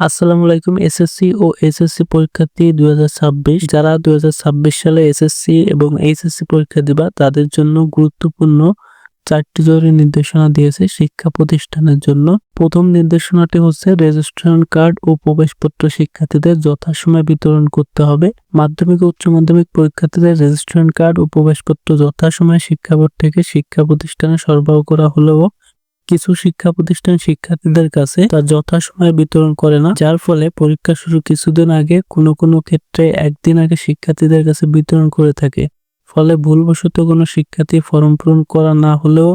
আসসালামু আলাইকুম এসএসসি ও এসএসসি পরীক্ষার্থী দুই হাজার ছাব্বিশ। যারা দুই হাজার ছাব্বিশ সালে এসএসসি এবং এইচএসসি পরীক্ষা দিবা, তাদের জন্য গুরুত্বপূর্ণ চারটি জরুরি নির্দেশনা দিয়েছে শিক্ষা প্রতিষ্ঠানের জন্য। প্রথম নির্দেশনাটি হচ্ছে রেজিস্ট্রেশন কার্ড ও প্রবেশপত্র শিক্ষার্থীদের যথাসময়ে বিতরণ করতে হবে। মাধ্যমিক উচ্চ মাধ্যমিক পরীক্ষার্থীদের রেজিস্ট্রেশন কার্ড ও প্রবেশপত্র যথাসময়ে শিক্ষা বোর্ড থেকে শিক্ষা প্রতিষ্ঠানে সরবরাহ করা হলেও কিছু শিক্ষা প্রতিষ্ঠান শিক্ষার্থীদের কাছে তা যথাসময়ে বিতরণ করে না, যার ফলে পরীক্ষা শুরু কিছুদিন আগে কোনো কোনো ক্ষেত্রে একদিন আগে শিক্ষার্থীদের কাছে বিতরণ করে থাকে। ফলে ভুলবশত কোনো শিক্ষার্থী ফর্ম পূরণ করা না হলেও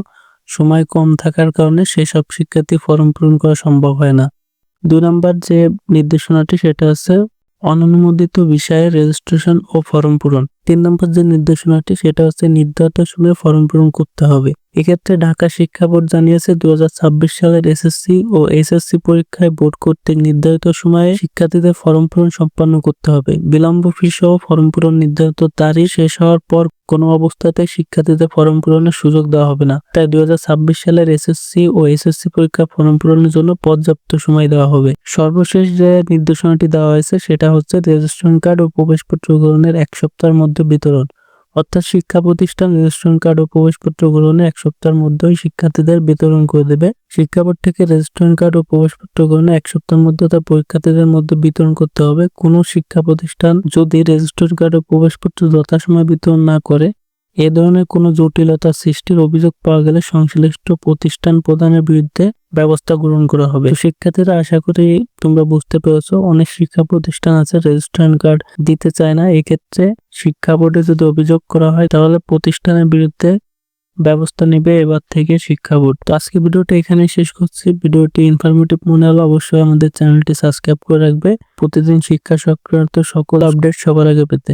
সময় কম থাকার কারণে সেসব শিক্ষার্থী ফর্ম পূরণ করা সম্ভব হয় না। দুই নম্বর যে নির্দেশনাটি, সেটা হচ্ছে অননুমোদিত বিষয়ে রেজিস্ট্রেশন ও ফর্ম পূরণ। তিন নম্বর যে নির্দেশনাটি, সেটা হচ্ছে নির্ধারিত সময়ে ফর্ম পূরণ করতে হবে। এক্ষেত্রে ঢাকা শিক্ষা বোর্ড জানিয়েছে দুই হাজার ছাব্বিশ সালের এসএসসি ও এসএসসি পরীক্ষায় বোর্ড কর্তৃক নির্ধারিত সময়ে শিক্ষার্থীদের ফর্ম পূরণ সম্পন্ন করতে হবে। বিলম্ব ফি সহ ফর্ম পূরণ নির্ধারিত তারিখ শেষ হওয়ার পর কোনো অবস্থাতে শিক্ষার্থীদের ফর্ম পূরণের সুযোগ দেওয়া হবে না। তাই দুই হাজার ছাব্বিশ সালের এসএসসি ও এসএসসি পরীক্ষা ফর্ম পূরণের জন্য পর্যাপ্ত সময় দেওয়া হবে। সর্বশেষ যে নির্দেশনাটি দেওয়া হয়েছে, সেটা হচ্ছে রেজিস্ট্রেশন কার্ড ও প্রবেশপত্র গ্রহণের এক সপ্তাহের মধ্যে বিতরণ। অর্থাৎ শিক্ষা প্রতিষ্ঠান, রেজিস্ট্রেশন কার্ড ও প্রবেশপত্র গ্রহণে এক সপ্তাহের মধ্যেই শিক্ষার্থীদের বিতরণ করে দেবে। শিক্ষা বোর্ড থেকে রেজিস্ট্রেশন কার্ড ও প্রবেশপত্র গ্রহণে এক সপ্তাহের মধ্যে তার পরীক্ষার্থীদের মধ্যে বিতরণ করতে হবে। কোনো শিক্ষা প্রতিষ্ঠান যদি রেজিস্ট্রেশন কার্ড ও প্রবেশপত্র যথাসময় বিতরণ না করে এ ধরনের কোনো জটিলতা সৃষ্টির অভিযোগ পাওয়া গেলে সংশ্লিষ্ট প্রতিষ্ঠান প্রদানের বিরুদ্ধে ব্যবস্থা গ্রহণ করা হবে। শিক্ষার্থীরা আশা করি তোমরা বুঝতে পেরেছ, অনেক শিক্ষা প্রতিষ্ঠান আছে, রেজিস্ট্রেশন কার্ড দিতে চায় না। এক্ষেত্রে শিক্ষা বোর্ডে যদি অভিযোগ করা হয়, তাহলে প্রতিষ্ঠানের বিরুদ্ধে ব্যবস্থা নেবে এবার থেকে শিক্ষা বোর্ড। তো আজকে ভিডিওটা এখানে শেষ করছি। ভিডিওটি ইনফরমেটিভ মনে হলো অবশ্যই আমাদের চ্যানেলটি সাবস্ক্রাইব করে রাখবে। প্রতিদিন শিক্ষা সংক্রান্ত সকল আপডেট সবার আগে পেতে।